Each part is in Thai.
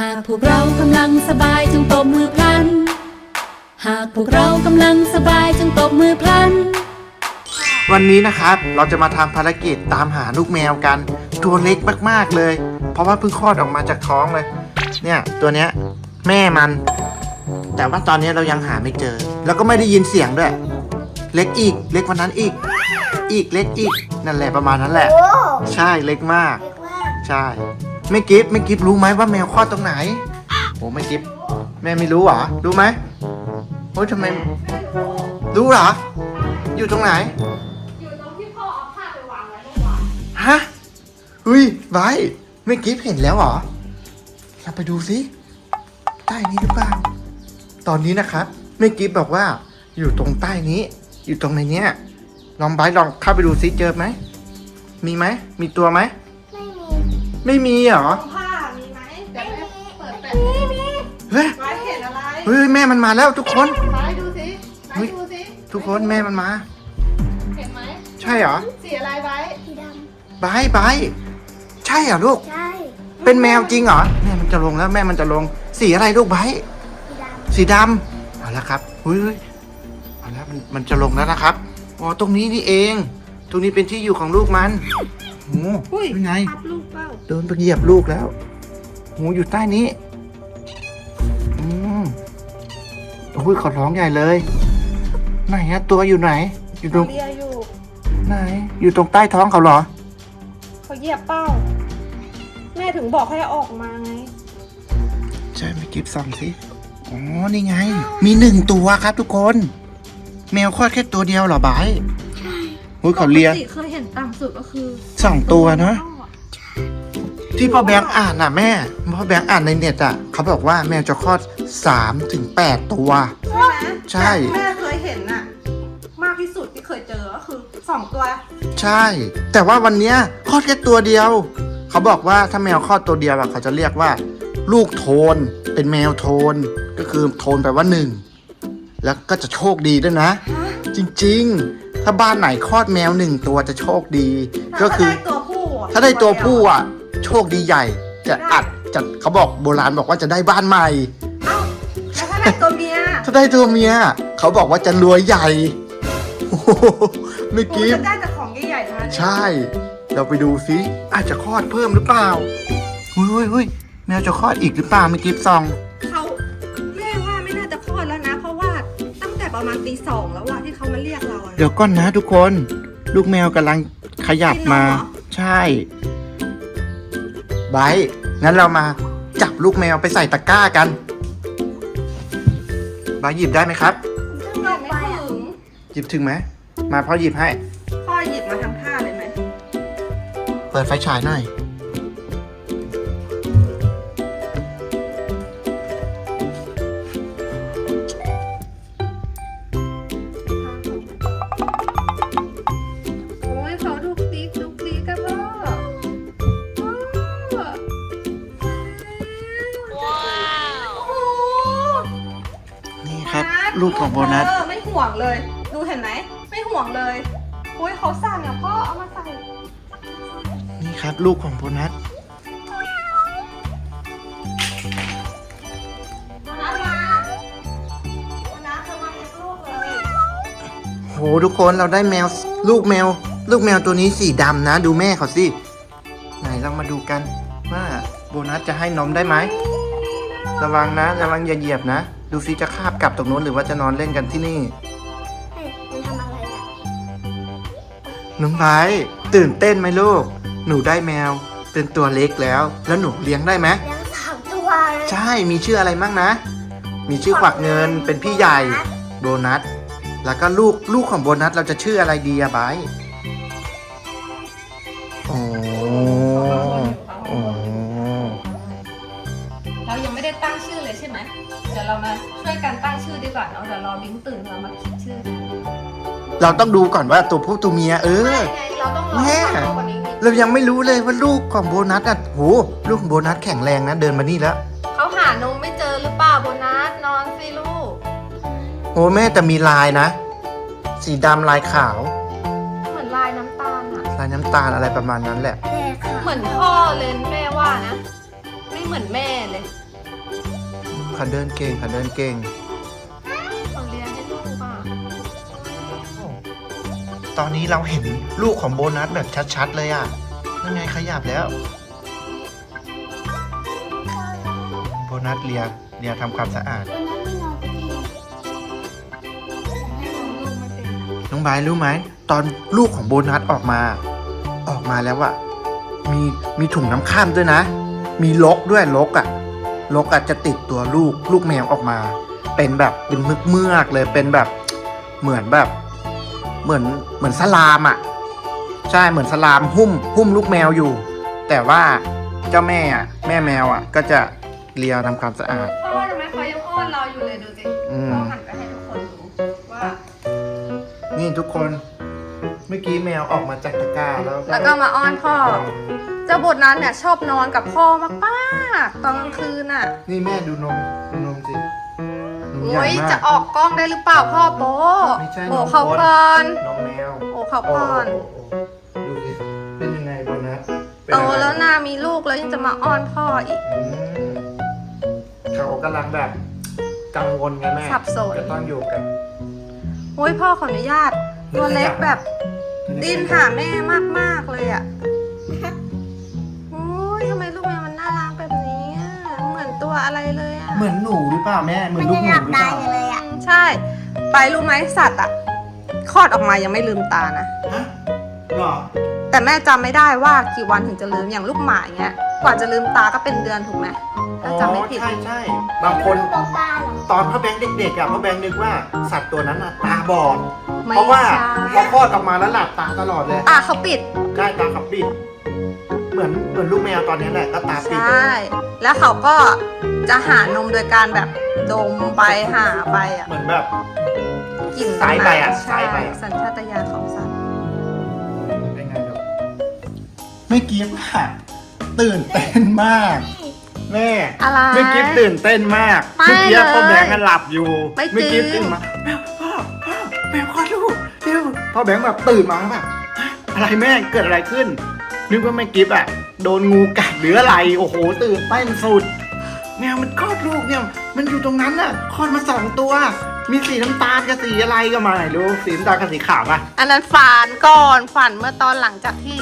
หากพวกเรากำลังสบายจงตบมือพลัน หากพวกเรากำลังสบายจงตบมือพลัน วันนี้นะครับเราจะมาทำภารกิจตามหาลูกแมวกัน ตัวเล็กมากๆเลย เพราะว่าเพิ่งคลอดออกมาจากท้องเลย เนี่ยตัวเนี้ยแม่มัน แต่ว่าตอนนี้เรายังหาไม่เจอ แล้วก็ไม่ได้ยินเสียงด้วย เล็กอีกเล็กกว่านั้นอีก อีกเล็กอีกนั่นแหละประมาณนั้นแหละโอ้ใช่เล็กมากเรียกว่าใช่ ไม่กิฟไม่กิฟรู้ไหมว่าแมวคลอดตรงไหนโอ้ไม่กิฟแม่ไม่รู้เหรอรู้ไหมโอ้ยทำไมรู้เหรอ อยู่ตรงไหน อยู่ตรงที่พ่อเอาผ้าไปวางไว้เมื่อวานฮะเฮ้ยไว้ไม่กิฟเห็นแล้วเหรอเราไปดูสิใต้นี้หรือเปล่าตอนนี้นะครับไม่กิฟบอกว่า อยู่ตรงใต้นี้ อยู่ตรงในเนี้ยลองไบร์ทลองเข้าไปดูซิเจอไหมมีไหมมีตัวไหม ไม่มีไม่มีเหรอตรงผ้ามีไหมเดี๋ยวแม่เปิดแปะไม่มีเฮ้ย ไว้เห็นอะไรเฮ้ยแม่มันมาแล้วทุกคน ไว้ดูสิไว้ดูสิทุกคนแม่มันมา เห็นไหมใช่เหรอสีอะไรไว้สีดบายบายใช่เหรอลูกำใช่เป็นแมวจริงเหรอแม่มันจะลงแล้วแม่มันจะลง สีอะไรลูกไบร์ทสีดสีดำเอาละครับเฮ้ยเฮ้ยเอาละมันมันจะลงแล้วนะครับอ๋อตรงนี้นี่เอง ตรงนี้เป็นที่อยู่ของลูกมัน โอ้ยังไง ทับลูกเป้าโดนไปเหยียบลูกแล้วโอ้อยู่ใต้นี้ อืมโอ้ยขอร้องใหญ่เลย ไหนฮะตัวอยู่ไหน อยู่ตรงเลียอยู่ไหน อยู่ตรงใต้ท้องเขาเหรอ เขาเหยียบเป้า แม่ถึงบอกให้เอาออกมาไง ใช่ไม่กิฟซองสิ อ๋อ นี่ไง มีหนึ่งตัวครับทุกคน แมวคลอดแค่ตัวเดียวเหรอบายใช่โอ้ยเขาเลียปกติเคยเห็นต่ำสุดก็คือสองตัวเนาะเป้าอที่พ่อแบงค์อ่านน่ะแม่พ่อแบงค์อ่านในเน็ตอะเขาบอกว่าแมวจะคลอดสามถึงแปดตัว ใช่ไหมใช่แต่แม่เคยเห็นน่ะ มากที่สุดที่เคยเจอก็คือสองตัว ใช่ แต่ว่าวันเนี้ยคลอดแค่ตัวเดียว เขาบอกว่าถ้าแมวคลอดตัวเดียวอะเขาจะเรียกว่า ลูกโทน เป็นแมวโทน ก็คือโทนแปลว่าหนึ่ง แล้วก็จะโชคดีด้วยนะ จริง ๆ ถ้าบ้านไหนคลอดแมวหนึ่งตัวจะโชคดี ก็คือ ถ้าได้ตัวผู้อะถ้าได้ตัวผู้อะ โชคดีใหญ่ จะอัดจะเขาบอกโบราณบอกว่าจะได้บ้านใหม่ เอ้าแล้วถ้าได้ตัวเมียถ้าได้ตัวเมีย เขาบอกว่าจะรวยใหญ่โอ้โหไม่กูกิฟจะได้แต่ของใหญ่ๆทั้งนั้นเลยใช่ เราไปดูซิอาจจะคลอดเพิ่มหรือเปล่าเฮ้ยเฮ้ยเฮ้ยแมวจะคลอดอีกหรือเปล่าไม่กิฟซอง เขาแม่ว่าไม่น่าจะคลอดแล้วนะ เพราะว่าตั้งแต่ประมาณตีสองแล้วว่าที่เขามาเรียกเราอะ เดี๋ยวก่อนนะทุกคน ลูกแมวกำลังขยับมากินนมเหรอใช่ไบร์ทงั้นเรามาจับลูกแมวไปใส่ตะกร้ากันไบร์ทหยิบได้ไหมครับต้องลแต่งไม่ไปอะถึงหยิบถึงไหม มาพ่อหยิบให้ พ่อหยิบมาทำท่าเลยไหม เปิดไฟฉายหน่อย ลูกของโบนัส เออไม่ห่วงเลย ดูเห็นไหม ไม่ห่วงเลยอุ้ยเขาสั่งอะพ่อเอามาใส่นี่ครับ ลูกของโบนัส โบนัสมาโบนัสเอามาเลี้ยงลูกเลยโหทุกคนเราได้แมว ลูกแมว ลูกแมวตัวนี้สีดำนะ ดูแม่เขาสิ ไหนเรามาดูกันว่าโบนัสจะให้นมได้ไหม ระวังนะ ระวังอย่าเหยียบนะ ดูซิจะคาบกลับตรงนู้นหรือว่าจะนอนเล่นกันที่นี่ เฮ้ยมันทำอะไรอะน้องไบร์ทตื่นเต้นไหมลูก หนูได้แมว เป็นตัวเล็กแล้ว แล้วหนูเลี้ยงได้ไหม เลี้ยงสามตัวเลยใช่ มีชื่ออะไรมั่งนะ มีชื่อขวักเงิน เป็นพี่ใหญ่โบนัสแล้วก็ลูก ลูกของโบนัสเราจะชื่ออะไรดีอะไบร์ทโอ้โอ้ เรายังไม่ได้ตั้งชื่อเลยใช่ไหม เดี๋ยวเรามาช่วยกันตั้งชื่อดีกว่าเนาะเดี๋ยวรอบิงตื่นเรามาคิดชื่อเราต้องดูก่อนว่าตัวผู้ตัวเมีย เออ ไม่ไงเราต้องรอแม่ให้เขาโตกว่านี้นิดเรายังไม่รู้เลยว่าลูกของโบนัสอะโหลูกของโบนัสแข็งแรงนะเดินมานี่แล้วเขาหานมไม่เจอหรือเปล่าโบนัสนอนสิลูกโอ้แม่แต่มีลายนะ สีดำลายขาว เหมือนลายน้ำตาลอะลายน้ำตาลอะไรประมาณนั้นแหละแต่ค่ะเหมือนพ่อเลยแม่ว่านะ ไม่เหมือนแม่เลยเขาเดินเก่งเขาเดินเก่งเขาเรียนให้ลูกป่ะตอนนี้เราเห็นลูกของโบนัสแบบชัดๆเลยอะนั่นไงขยับแล้ว โบนัสเลียเลียทำความสะอาด วันนั้นไม่นอนที่ให้น้องลูกมาเป็นนะน้องบายรู้ไหมตอนลูกของโบนัสออกมา ออกมาแล้วอะมีมีถุงน้ำข้ามด้วยนะ มีลกด้วยลกอะ ลกอะจะติดตัวลูกลูกแมวออกมา เป็นแบบเป็นเมือกเมือกๆเลยเป็นแบบเหมือนแบบ เหมือนเหมือนสลามอะใช่เหมือนสลามหุ้มหุ้มลูกแมวอยู่ แต่ว่าเจ้าแม่อะแม่แมวอะก็จะเลียทำความสะอาด เพราะว่าทำไมเขายังอ้อนเราอยู่เลยดูสิอืมพ่อหันไปให้ทุกคนดูว่านี่ทุกคนเมื่อกี้แมวออกมาจากตะกร้าแล้วแล้วก็มาอ้อนพ่อ เจ้าบทนั้นเนี่ยชอบนอนกับพ่อมาก ๆตอนกลางคืนอะนี่แม่ดูนมดูนมสินมใหญ่โอ้ยมาจะก ออกกล้องได้หรือเปล่าพ่อโบไม่ใช่โบนมเขาคนก่อนนมแมวโอ้เขาโอ้ก่อนโอ้โอ้ดูสิเป็นยังไงโบนัสเป็นโตอะไรแล้วนามีลูกแล้วยังจะมาอ้อนพ่ออีก อืมเขากำลังแบบกังวลไงแม่สับสน จะต้องอยู่กับโอ้ยพ่อขออนุญาต ตัวเล็กแบบ ดิ้นหาแม่มากๆเลยอะ อนตัวอะไรเลยอะเหมือนหนูหรือเปล่าแม่ เหมืมัอนนลูจะกหหนูลับหรือเปได้ล่าเลยอะใช่ ไปรู้ไหมสัตว์อะคลอดออกมายังไม่ลืมตานะ ฮะหรอแต่แม่จำไม่ได้ว่ากี่วันถึงจะลืมอย่างลูกหมาอย่างเงี้ย กว่าจะลืมตาก็เป็นเดือนถูกไหมถ้าจำไม่ผิด ใช่ใช่บางคนบอกตาหรอตอนพ่อแบงค์เด็กๆอะพ่อแบงค์นึกว่าสัตว์ตัวนั้นน่ะตาบอด ไม่เพราะว่าใช่พอคลอดออกมาแล้วหลับตาตลอดเลยตาเขาปิด ใช่ตาขับปิด เหมือนเหมือนลูกแมวตอนนี้แหละก็ตาใชปิด่แล้วเขาก็ จะหานมโดยการแบบดมไปหาไปอะเหมือนแบบ กลิ่นสายไปอะใช่สายไปอะ สัญชาตญาณของสัตว์เป็นไงลูกไม่กิฟต์อะตื่นเต้นมาก แม่อะไรไม่กิฟต์ตื่นเต้นมากไม่เมื่อกี้เลยพ่อแบงค์อะหลับอยู่ไม่จริงกิฟต์ตื่นมาแมวพ่อพ่อแมวคลอดลูกเร็วพ่อแบงค์แบบตื่นมาแบบฮะอะไรแม่เกิดอะไรขึ้นนึกว่าไม่กิฟต์อะโดนงูกัดหรืออะไรโอ้โหตื่นเต้นสุด แมวมันคลอดลูกเนี่ย มันอยู่ตรงนั้นน่ะคลอดมาสองตัว มีสีน้ำตาลกับสีอะไรก็มาไหนรู้สีน้ำตาลกับสีขาวป่ะอันนั้นฝันก่อนฝันเมื่อตอนหลังจากที่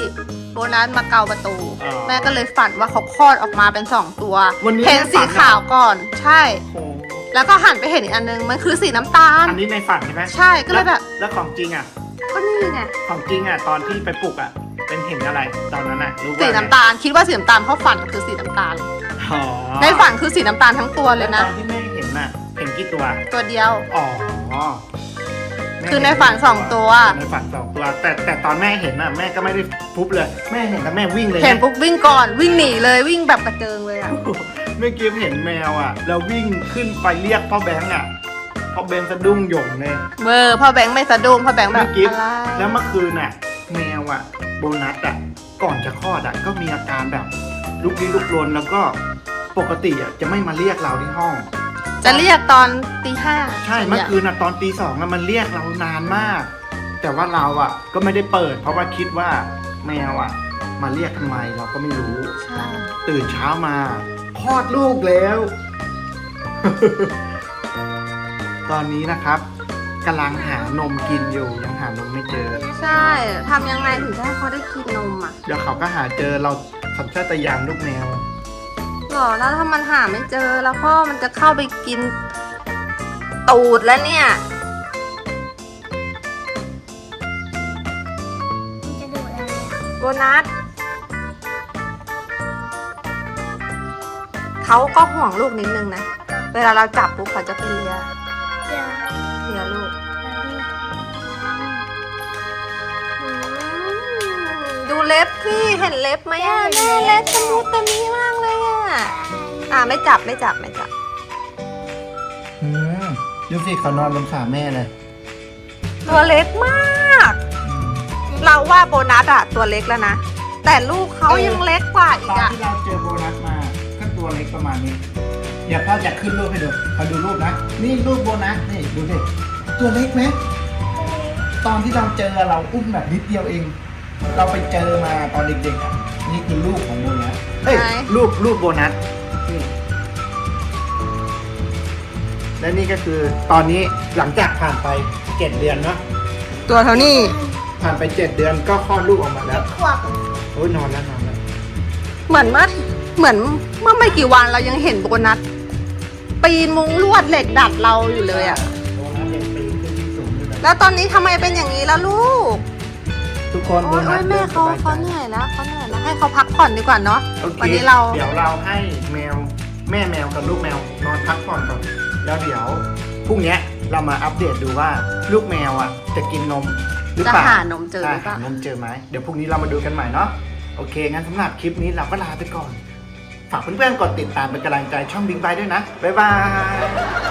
โบนัสมาเกาประตู อ๋อแม่ก็เลยฝันว่าเขาคลอดออกมาเป็นสองตัววันนี้เห็นแม่ฝัน สีขาวก่อน ใช่ โอ้โหแล้วก็หันไปเห็นอีกอันนึงมันคือสีน้ำตาล อันนี้ในฝันใช่ไหมใช่ก็เลยแบบแล้วของจริงอะ ก็นี่ไงของจริงอะตอนที่ไปปลุกอะ เป็นเห็นอะไรตอนนั้นอะรู้ว่าสีน้ำตาลคิดว่าสีน้ำตาลเพราะฝันคือสีน้ำตาล อ๋อในฝันคือสีน้ำตาลทั้งตัวเลยนะแวตอนที่แม่เห็นน่ะเห็นกี่ตัว ตัวเดียว อ๋อแม่คือในฝันสองตัว ในฝันสองตัว แต่แต่ตอนแม่เห็นน่ะแม่ก็ไม่ได้ปุ๊บเลย แม่เห็นแล้วแม่วิ่งเลยเห็นปุ๊บวิ่งก่อนวิ่งหนีเลยวิ่งแบบกระเจิงเลยอะ เมื่อกี้เห็นแมวอะ แล้ววิ่งขึ้นไปเรียกพ่อแบงค์อะพ่อแบงค์สะดุ้งหย่งเลย เบอร์พ่อแบงค์ไม่สะดุ้งพ่อแบงค์แบเมื่บอกี้อะไรแล้วเมื่อคืนน่ะแมวอะ โบนัสอะ ก่อนจะคลอดอะก็มีอาการแบบ ลุกลี้ลุกลนแล้วก็ปกติอะจะไม่มาเรียกเราที่ห้อง จะเรียกตอนตีห้าใช่เมื่อคืนอะตอนตีสองอะมันเรียกเรานานมาก แต่ว่าเราอะ ก็ไม่ได้เปิด เพราะว่าคิดว่าแมวอะ มาเรียกทำไมเราก็ไม่รู้ ใช่ตื่นเช้ามาคลอดลูกแล้ว ตอนนี้นะครับ กำลังหานมกินอยู่ยังหานมไม่เจอ ใช่ทำยังไงถึงจะให้เขาได้กินนมอะเดี๋ยวเขาก็หาเจอเราสัญชาตญาณลูกแมวหรอแล้วถ้ามันหาไม่เจอแล้วพ่อมันจะเข้าไปกิน ตูดแล้วเนี่ย มันจะดูอะไรอะโบนัสเขาก็ห่วงลูกนิดนึงนะ เวลาเราจับปุ๊บเขาจะไปเลีย เดี๋ยว เลียลูกอืมดูเล็บพี่เห็นเล็บไหมอะแม่เล็บตะมุตะมีมากเลยอะ อ่าไม่จับไม่จับไม่จับ อืมดูสิเขานอนบนขาแม่เลยตัวเล็กมาก เราว่าโบนัสอะตัวเล็กแล้วนะ แต่ลูกเขายังเล็กกว่าอีตอกนอะ ที่เราเจอโบนัสมา ก็ตัวเล็กประมาณนี้ เดี๋ยวพ่อจะขึ้นรูปให้ดูเขาดูรูปนะ นี่รูปโบนัสนี่ดูสิตัวเล็กไหมตอนที่เราเจอเราอุ้มแบบนิดเดียวเอง เราไปเจอมาตอนเด็กๆอะนี่คือรูปของโบนัสเอ้ยรูปรูปโบนัสนี่และนี่ก็คือตอนนี้หลังจากผ่านไปเจ็ดเดือนเนาะตัวเท่านี้ผ่านไปเจ็ดเดือนก็คลอดลูกออกมาแล้วขวบโอ้ยนอนแล้วนอนแล้ว เหมือนเมื่อเหมือนเมื่อไม่กี่วันเรายังเห็นโบนัส ปีนมุงลวดเหล็กดัดเราอยู่เลยอะโอ้ยเด็กปีนขึ้นที่สูงอยู่เลยแล้วตอนนี้ทำไมเป็นอย่างนี้แล้วลูก ทุกคนโอ้ยโบโอ้นัยสแม่ริ่เขาสบยใจเขาเหนื่อยแล้วเขาเหนื่อยแล้วให้เขาพักผ่อนดีกว่าเนาะ โอเควันนี้เรา เดี๋ยวเราให้แมวแม่แมวกับลูกแมวนอนพักผ่อนก่อนแล้วเดี๋ยวพรุ่งเนี้ยเรามาอัปเดตดูว่าลูกแมวอะจะกินนมหรือจะเปล่าหานมเจอหรือเปหาล่านมเจอไหมเดี๋ยวพรุ่งนี้เรามาดูกันใหม่เนาะโอเคงั้นสำหรับคลิปนี้เราก็ลาไปก่อน ฝากเพื่อนๆกดติดตามเป็นกำลังใจช่องบิ๊กไบด้วยนะ บ๊ายบาย